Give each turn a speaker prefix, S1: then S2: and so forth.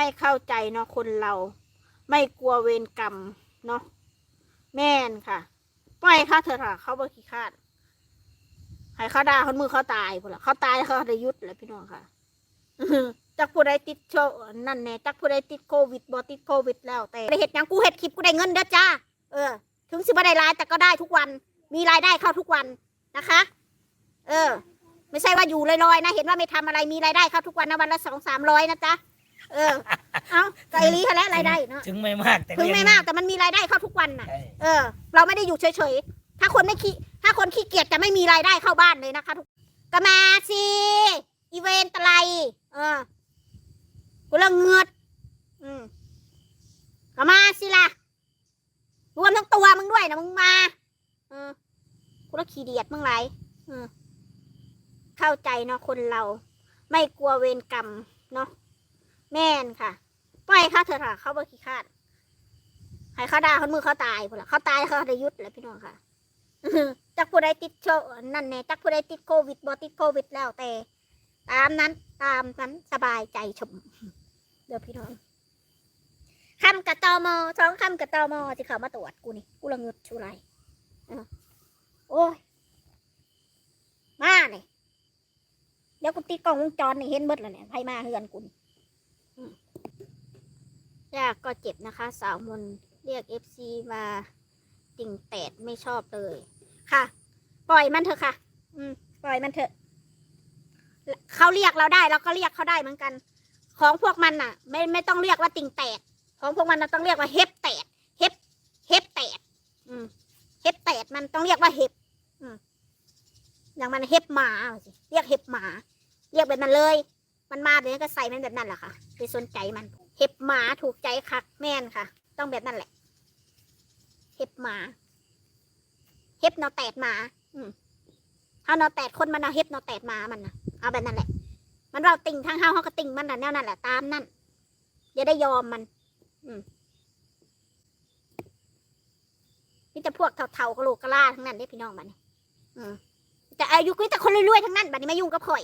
S1: ไม่เข้าใจเนาะคนเรา ไม่กลัวเวรกรรมเนาะแม่นค่ะปล่อยเขาเถอะค่ะ เขาบ่ขี้คาดให้เขาด่าคนมือเขาตายพุ่นละเขาตายเขาได้ยุดแหละพี่น้องค่ะจักผู้ใดติดโชนั่นแน่จักผู้ใดติดโควิดบ่ติดโควิดแล้ว แต่ได้เห็ดยังกูเห็ดคลิปกูได้เงินเด้อจ้าเออ ถึงสิบ่ได้รายแต่ก็ได้ทุกวัน มีรายได้เข้าทุกวันนะคะ เออ ไม่ใช่ว่าอยู่ลอยๆนะ เห็นว่าไม่ทำอะไรมีรายได้เข้าทุกวันนะวันละสองสามร้อยนะจ๊ะ เออ เอาไก่ลีเขาแล้วรายได้เนาะ
S2: ถึงไม่มากแต่
S1: ถึงไม่มากแต่มันมีรายได้เข้าทุกวันน่ะ
S2: ใช่
S1: เออ เราไม่ได้อยู่เฉยๆ ถ้าคนไม่ขี้ ถ้าคนขี้เกียจจะไม่มีรายได้เข้าบ้านเลยนะคะ ทุกก็มาสิอีเวนต์อะไร เออกูละเงือดอืมก็มาสิล่ะรวมทั้งตัวมึงด้วยนะมึงมาเออกูละขี้เดียดมึงไรเออเข้าใจเนาะคนเรา ไม่กลัวเวรกรรมเนาะแม่ นค่ะปล่อยเขาเถอะค่ะ เขาบ่ขี้คาดให้เขาด่าคนมือเขาตายพุ่นละเขาตายเขาได้ยุดแล้วพี่น้องค่ะอื้อหือจักผู้ใดติดโชนั่นแน่จักผู้ใดติดโควิดบ่ติดโควิดแล้วแต่ ตามนั้น ตามนั้นสบายใจชม เดี๋ยวพี่น้องคำกับตอมอสองคำกับตอมอที่เขามาตรวจกูนี่กูละเงึดชูไรโอ้ย มาเนี่ยเดี๋ยวกูติดกล้องวงจรนี่เห็นเบิดแล้วเนี่ยไผมาเฮือนกูนี่ ยากก็เจ็บนะคะ สาวมนเรียกเอฟซีมาติ่งแตดไม่ชอบเลย ค่ะ ปล่อยมันเถอะค่ะ อืม ปล่อยมันเถอะเขาเรียกเราได้เราก็เรียกเขาได้เหมือนกัน ของพวกมันน่ะ ไม่ไม่ต้องเรียกว่าติ่งแตดของพวกมันน่ะต้องเรียกว่าเฮ็บแตดเฮ็บเฮ็บแตดอืมเฮ็บแตดมันต้องเรียกว่าเฮ็บอืมอย่างมันเฮ็บหมาเอาสิเรียกเฮ็บหมา เรียกแบบนั้นเลย มันมาแบบนี้ก็ใส่มันแบบนั้นแหละค่ะไปสนใจมัน เห็บหมาถูกใจคักแม่นค่ะ ต้องแบบนั้นแหละ เห็บหมา เห็บนอแตดหมา อืมถ้านอแตดคนมันเอาเห็บนอแตดหมามันนะเอาแบบนั้นแหละ มันเราติ่งทางเฮาเขาก็ติ่งมันน่ะแนวนั้นแหละตามนั่นอย่าได้ยอมมัน อืมนี่แต่พวกเถ่าๆกระโหลกกระลาทั้งนั้นเด้พี่น้องบันอืมแต่อายุก็แต่คนรวยๆทั้งนั้นบัดนี้ไมายุ่งกับข่อย